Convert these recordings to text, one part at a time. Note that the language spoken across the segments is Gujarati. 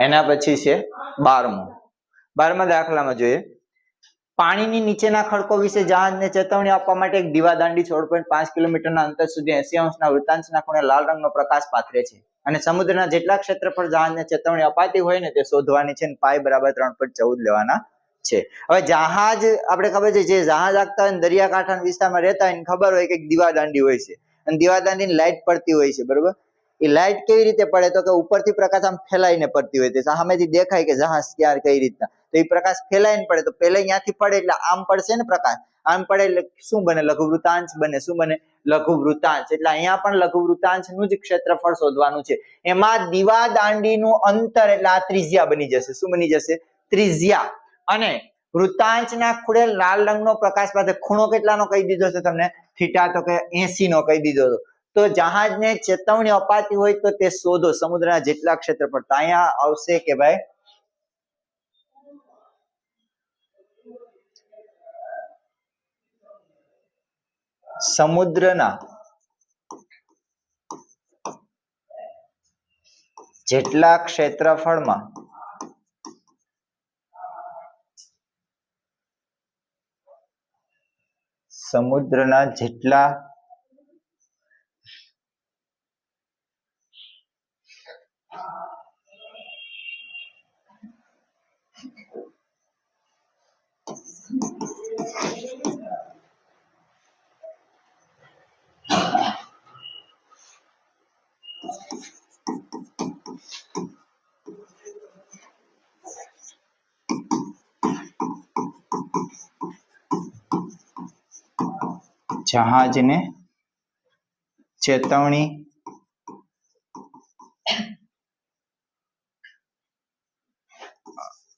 એના પછી છે બારમું. બારમા દાખલામાં જોઈએ. પાણીની નીચેના ખડકો વિશે જહાજને ચેતવણી આપવા માટે એક દીવાદાંડી સોળ પોઈન્ટ પાંચ કિલોમીટરના અંતર સુધી એસી અંશના વૃત્તાંશના ખૂણે લાલ રંગનો પ્રકાશ પાથરે છે અને સમુદ્રના જેટલા ક્ષેત્રફળ જહાજને ચેતવણી અપાતી હોય ને તે શોધવાની છે અને પાય બરાબર ત્રણ પોઈન્ટ ચૌદ લેવાના છે. હવે જહાજ, આપણે ખબર છે જે જહાજ આગતા હોય દરિયાકાંઠા વિસ્તારમાં રહેતા હોય ખબર હોય કે દીવા દીવાદાંડી હોય છે. અને દીવાદાંડીની લાઇટ પડતી હોય છે, બરોબર? એ લાઇટ કેવી રીતે પડે? તો કે ઉપરથી પ્રકાશ આમ ફેલાઈને પડતી હોય છે. સામેથી દેખાય કે જહાજ ક્યાં કઈ રીતના. તો એ પ્રકાશ ફેલાઈને પડે. તો પેલે ત્યાંથી પડે એટલે આમ પડશે ને પ્રકાશ? આમ પડે એટલે શું બને? લઘુવૃતાંશ બને. શું બને? લઘુવૃતાંશ એટલે અહીંયા પણ લઘુવૃતાંશનું જ ક્ષેત્રફળ શોધવાનું છે. એમાં દીવાદાંડીનું અંતર એટલે આ ત્રિજ્યા બની જશે. શું બની જશે? ત્રિજ્યા. અને વૃતાંશના ખૂણે લાલ રંગનો પ્રકાશ પાસે ખૂણો કેટલાનો કહી દીધો છે તમને? થીટા તો કે એસી નો કહી દીધો હતો. તો જહાજને ચેતવણી અપાતી હોય તો તે શોધો સમુદ્રના જેટલા ક્ષેત્રફળ. પર અહીંયા આવશે કે ભાઈ? સમુદ્રના જેટલા ક્ષેત્રફળમાં સમુદ્રના જેટલા જહાજને ચેતવણી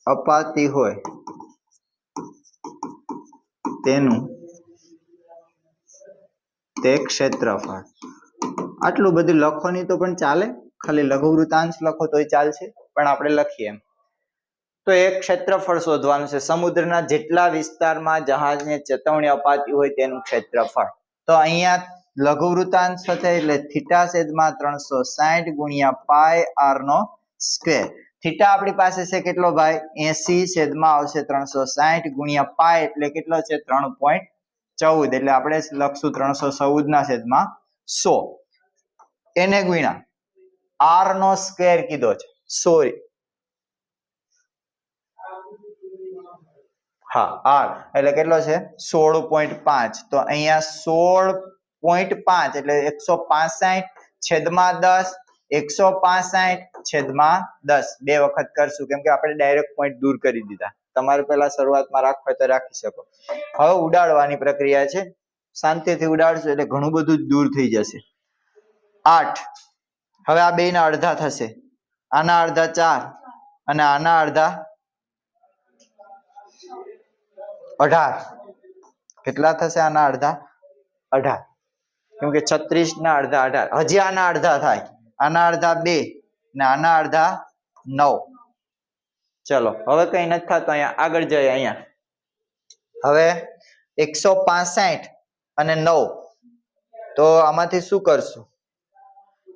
અપાતી હોય તેનું તે ક્ષેત્રફળ. આટલું બધું લખો તો પણ ચાલે. ખાલી લઘુવૃતાંશ લખો તોય ચાલશે. પણ આપણે લખીએ એમ. તો એ ક્ષેત્રફળ શોધવાનું છે. સમુદ્રના જેટલા વિસ્તારમાં જહાજને ચેતવણી અપાતી હોય તેનું ક્ષેત્રફળ. તો અહીંયા લઘુવૃતાંશ થશે એટલે થીટા છેદમાં ત્રણસો સાઠ ગુણ્યા પાય આર નો સ્ક્વેર. થીટા આપણી પાસે છે કેટલો ભાઈ? એસી છેદમાં આવશે ત્રણસો સાઠ ગુણ્યા પાય એટલે કેટલો છે? ત્રણ પોઈન્ટ ચૌદ. એટલે આપણે લખશું ત્રણસો ચૌદ ના છેદમાં સો. એને ગુણ્યા આર નો સ્ક્વેર કીધો છે. સોરી. હા આર એટલે કેટલો છે? સોળ પોઈન્ટ પાંચ. તો અહીંયા સોળ પોઈન્ટ પાંચ એટલે એકસો પાસઠ છેદમાં દસ, એકસો પાસઠ છેદમાં દસ. બે વખત કરશું, કેમ કે આપણે ડાયરેક્ટ પોઈન્ટ દૂર કરી દીધા. તમારે પહેલા શરૂઆતમાં રાખવા તો રાખી શકો. હવે ઉડાડવાની પ્રક્રિયા છે. શાંતિથી ઉડાડશો એટલે ઘણું બધું દૂર થઈ જશે. આઠ. હવે આ બેના અડધા થશે. આના અડધા ચાર અને આના અડધા અઢાર. કેટલા થશે આના અડધા? અઢાર. કેમ કે છત્રીસ ના અડધા અઢાર. હજી આના અડધા થાય. આના અડધા બે ને આના અડધા નવ. ચલો, હવે કઈ નથી થતું અહીંયા. આગળ જઈએ અહીંયા. હવે એકસો પાસઠ અને નવ. તો આમાંથી શું કરશું?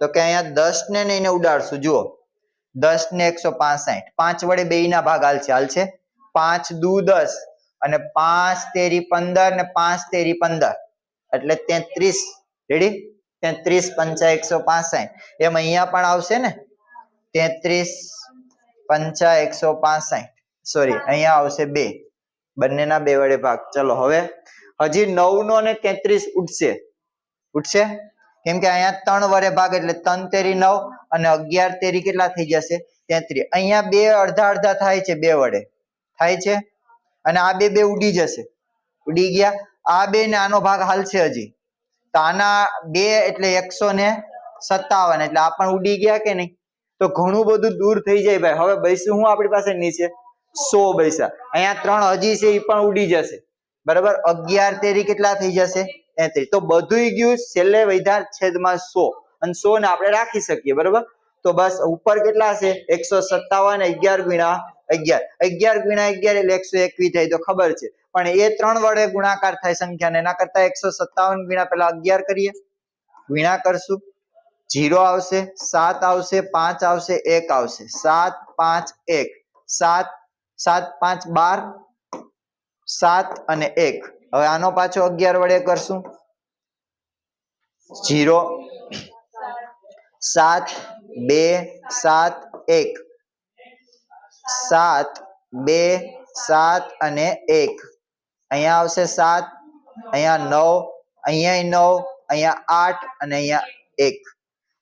તો કે અહીંયા દસ ને ને એને ઉડાડશું. જુઓ. દસ ને એકસો પાસઠ. પાંચ વડે બે ના ભાગ હાલશે હાલશે પાંચ દુ દસ. અને પાંચ તેરી પંદર ને પાંચ તેરી પંદર. એટલે તેત્રીસ રેડી તેત્રીસ પંચા એકસો પાસઠ. એમ અહીંયા પણ આવશે ને? તેત્રીસ પંચા એકસો પાસઠ. સોરી અહીંયા આવશે બે. બંનેના બે વડે ભાગ. ચલો, હવે હજી નવ નો ને તેત્રીસ ઉઠશે ઉઠશે કેમ કે અહીંયા ત્રણ વડે ભાગ એટલે ત્રણ તેરી નવ અને અગિયાર તેરી કેટલા થઈ જશે? તેત્રીસ અહીંયા બે અડધા અડધા થાય છે, બે વડે. થાય છે? અને આ બે બે ઉડી જશે. ઉડી ગયા. આ બે ને આનો ભાગ હાલશે હજી. તો આના બે એટલે એકસો ને સત્તાવન એટલે આ પણ ઉડી ગયા કે નહીં? તો ઘણું બધું દૂર થઈ જાય ભાઈ. હવે બૈસું હું આપણી પાસે નીચે? સો પૈસા અહીંયા ત્રણ હજી છે, એ પણ ઉડી જશે. બરાબર? અગિયાર તેરી કેટલા થઈ જશે? તેત્રીસ તો બધું ગયું છેલ્લે વૈધાર છેદમાં સો. અને સો ને આપણે રાખી શકીએ. બરાબર? તો બસ ઉપર કેટલા છે? એકસો સત્તાવન, અગિયાર ગુણ્યા અગિયાર. અગિયાર ગુણ્યા અગિયાર એટલે એકસો એકવીસ થાય તો ખબર છે. પણ એ ત્રણ વડે ગુણાકાર થાય સંખ્યાને. એના કરતા એકસો સત્તાવન ગુણ્યા પેલા અગિયાર કરીએ. ગુણ્યા કરશું. જીરો આવશે, સાત આવશે, પાંચ આવશે, એક આવશે. સાત, પાંચ, એક. સાત સાત, પાંચ, બાર. સાત અને એક. હવે આનો પાછો અગિયાર વડે કરશું. જીરો સાત, બે, સાત, એક. સાત, બે, સાત અને એક. અહીંયા આવશે સાત, અહીંયા નવ અહીંયા નવ, અહીંયા આઠ અને અહીંયા એક.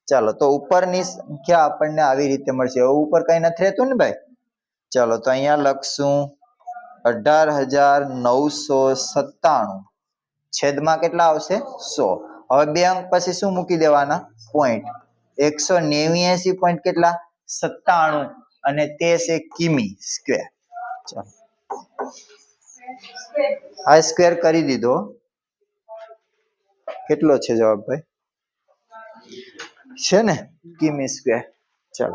ચાલો, તો ઉપરની સંખ્યા આપણને આવી રીતે મળશે. હવે ઉપર કઈ નથી રહેતું ને ભાઈ? ચાલો, તો અહીંયા લખશું અઢાર હજાર નવસો સત્તાણું. છેદમાં કેટલા આવશે? સો. હવે બે અંક પછી શું મૂકી દેવાના? પોઈન્ટ. એકસો નેવ્યાસી પોઈન્ટ કેટલા? સત્તાણું. અને તે છે કિમી સ્ક્વેર. ચાલો. આ સ્ક્વેર કરી દીધો. કેટલો છે જવાબ ભાઈ? છે ને? કિમી સ્ક્વેર. ચાલો.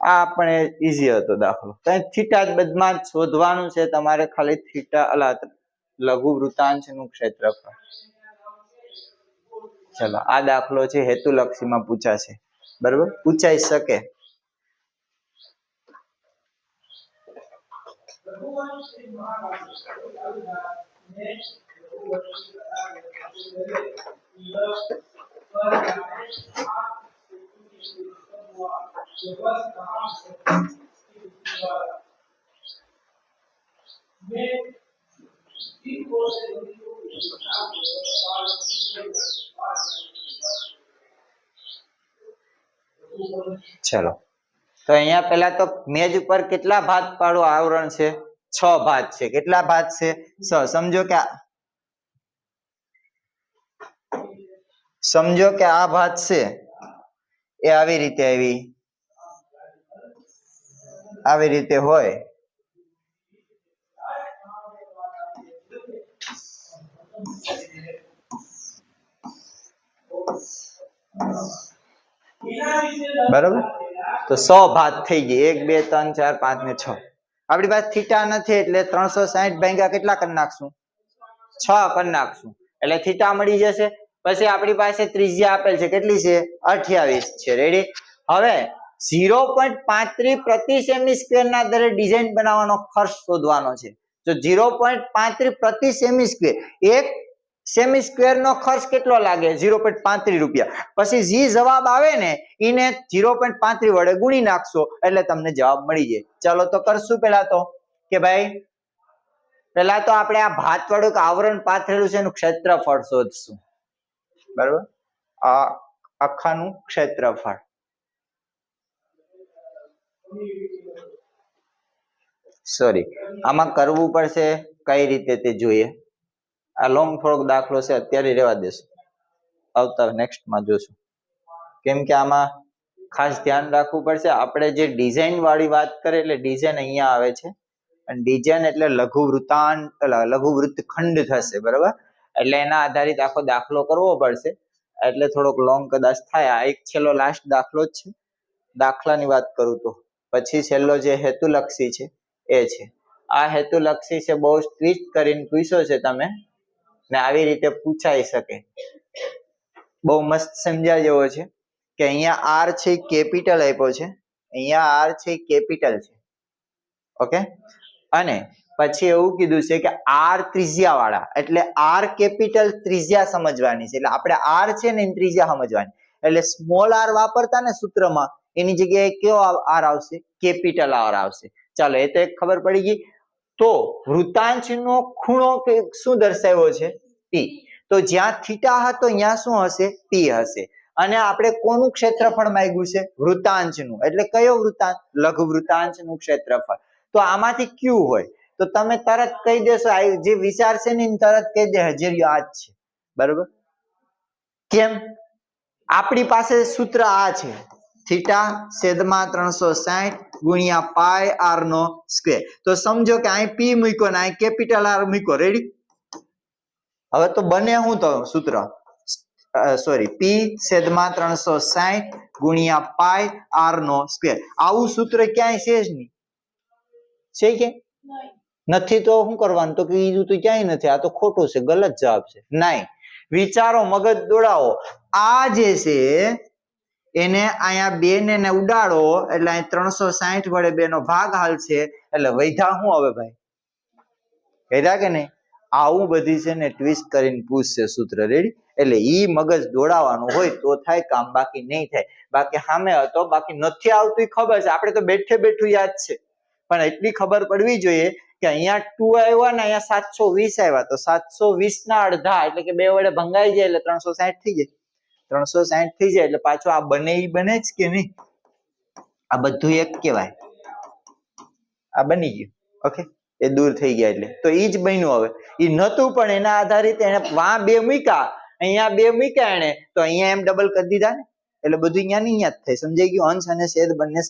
આ આપણે ઈઝી હતો દાખલો. કઈ થીટા જ બધામાં શોધવાનું છે. તમારે ખાલી થીટા અલા લઘુ વૃત્તાંશનું ક્ષેત્રફળ. ચલો. આ દાખલો છે હેતુલક્ષીમાં પૂછાશે. બરોબર? પૂછાઈ શકે. ચલો. તો અહીંયા પહેલા તો મેજ ઉપર કેટલા ભાત પાડો? આવરણ છે? છ ભાત છે. કેટલા ભાત છે? છ સમજો કે સમજો કે આ ભાત છે. એ આવી રીતે આવી. આવી રીતે હોય. બરોબર? તો સો ભાત થઈ ગઈ. એક, બે, ત્રણ, ચાર, પાંચ ને છ. આપણી પાસે થીટા નથી એટલે ત્રણસો સાહીઠ ભાગ્યા કેટલા કરી નાખશું? છ કરી નાખશું. એટલે થીટા મળી જશે. પછી આપણી પાસે ત્રિજ્યા આપેલ છે. કેટલી છે? અઠ્યાવીસ છે. રેડી હવે ઝીરો પોઈન્ટ પાંત્રીસ પ્રતિ સેમી સ્ક્વેર ના દરે ડિઝાઇન બનાવવાનો ખર્ચ શોધવાનો છે. તો ઝીરો પોઈન્ટ પાંત્રીસ પ્રતિ સેમી સ્ક્વેર એક સેમી સ્ક્વેર નો ખર્ચ કેટલો લાગે? ઝીરો પોઈન્ટ પાંત્રીસ રૂપિયા. પછી જી જવાબ આવે ને એને ઝીરો પોઈન્ટ પાંત્રીસ વડે ગુણી નાખશો, એટલે તમને જવાબ મળી જાય. ચાલો તો કરશું પેલા તો. કે ભાઈ, પેલા તો આપણે આ ભાત વાળું આવરણ પાથરેલું છે એનું ક્ષેત્રફળ શોધશું. બરાબર? આ આખાનું ક્ષેત્રફળ. સોરી આમાં કરવું પડશે કઈ રીતે તે જોઈએ. આ લોંગ થોડોક દાખલો છે, અત્યારે રહેવા દેશું. આવતા નેક્સ્ટમાં જોશું. કેમ કે આમાં ખાસ ધ્યાન રાખવું પડશે, આપણે જે ડિઝાઇન વાળી વાત કરીએ એટલે ડિઝાઇન અહીંયા આવે છે. અને ડિઝાઇન એટલે લઘુ વૃતાંત લઘુ વૃત્તખંડ થશે, બરાબર? એટલે એના આધારિત આખો દાખલો કરવો પડશે. એટલે થોડોક લોંગ કદાચ થાય. આ એક છેલ્લો લાસ્ટ દાખલો જ છે. દાખલાની વાત કરું તો. પછી છેલ્લો જે હેતુલક્ષી છે, એ છે. આ હેતુલક્ષી છે, બહુ ટ્વિસ્ટ કરીને પૂછ્યો છે તમે. ને આવી રીતે પૂછાઈ શકે. બહુ મસ્ત સમજ્યા જેવો છે કે અહીંયા આર છે કેપિટલ આપ્યો છે. અહીંયા આર છે કેપિટલ છે. ઓકે? અને પછી એવું કીધું છે કે આર ત્રિજ્યા વાળા એટલે આર કેપિટલ ત્રિજ્યા સમજવાની છે. એટલે આપણે આર છે ને એની ત્રિજ્યા સમજવાની. એટલે સ્મોલ આર વાપરતા ને સૂત્રમાં એની જગ્યાએ કયો આર આવશે? કેપિટલ આર આવશે. ચાલો, એ તો એક ખબર પડી ગઈ. તો વૃતાંશનો ખૂણો કે શું દર્શાવ્યો છે? પી તો જ્યાં થીટા હતો, ત્યાં શું હશે? પી હશે. અને આપણે કોનું ક્ષેત્રફળ માંગ્યું છે? વૃતાંશનું એટલે કયો વૃતાંશ લઘુ વૃતાંશનું ક્ષેત્રફળ. તો આમાંથી ક્યુ હોય. તો તમે તરત કહી દેશો જે વિચારશે ને તરત કહી દે હજેરિયો આ જ છે. બરોબર? કેમ? આપણી પાસે સૂત્ર આ છે. થીટા છેદમાં ત્રણસો સાઠ ગુણ્યા પાય આર નો સ્ક્વેર તો સમજો કે અહીં પી મૂક્યો ને અહીં કેપિટલ આર મૂક્યો રેડી હવે તો બને શું તો સૂત્ર સોરી પી છેદમાં ત્રણસો સાઠ ગુણ્યા પાય આર નો સ્ક્વેર આવું સૂત્ર ક્યાંય છે જ નહીં છે કે નથી તો શું કરવાનું તો કીધું તો ક્યાંય નથી આ તો ખોટું છે ગલત જવાબ છે નહીં વિચારો મગજ દોડાવો। આ જે છે એને અહીંયા બે ને ને ઉડાડો, એટલે અહીં ત્રણસો સાહીઠ વડે બે નો ભાગ હાલશે. એટલે વૈધા શું હવે ભાઈ? કહેતા કે નહીં? આવું બધી છે ને ટ્વિસ્ટ કરીને પૂછશે સૂત્ર રેડી એટલે ઈ મગજ દોડાવવાનું હોય તો થાય, કામ બાકી નહીં થાય. બાકી સામે હતો, બાકી નથી આવતું ખબર છે. આપણે તો બેઠે બેઠું યાદ છે. પણ એટલી ખબર પડવી જોઈએ કે અહીંયા ટુ આવ્યા ને અહીંયા સાતસો વીસ આવ્યા. તો સાતસો વીસ ના અડધા, એટલે કે બે વડે ભંગાઈ જાય એટલે ત્રણસો સાહીઠ થઈ જાય. ત્રણસો સાહીઠ થઈ જાય એટલે પાછું આ બને એ બને જ કે નહીં? આ બધું એક કહેવાય. આ બની ગયું. ઓકે? એ દૂર થઈ ગયા એટલે. તો એ જ બન્યું હવે. એ નતું પણ એના આધારિત એને વા બે મૂક્યા. અહીંયા બે મૂક્યા એને તો અહીંયા એમ ડબલ કરી દીધા ને. એટલે બધું અહીંયા નહીં જ થાય. સમજાઈ ગયું? અંશ અને છેદ બંને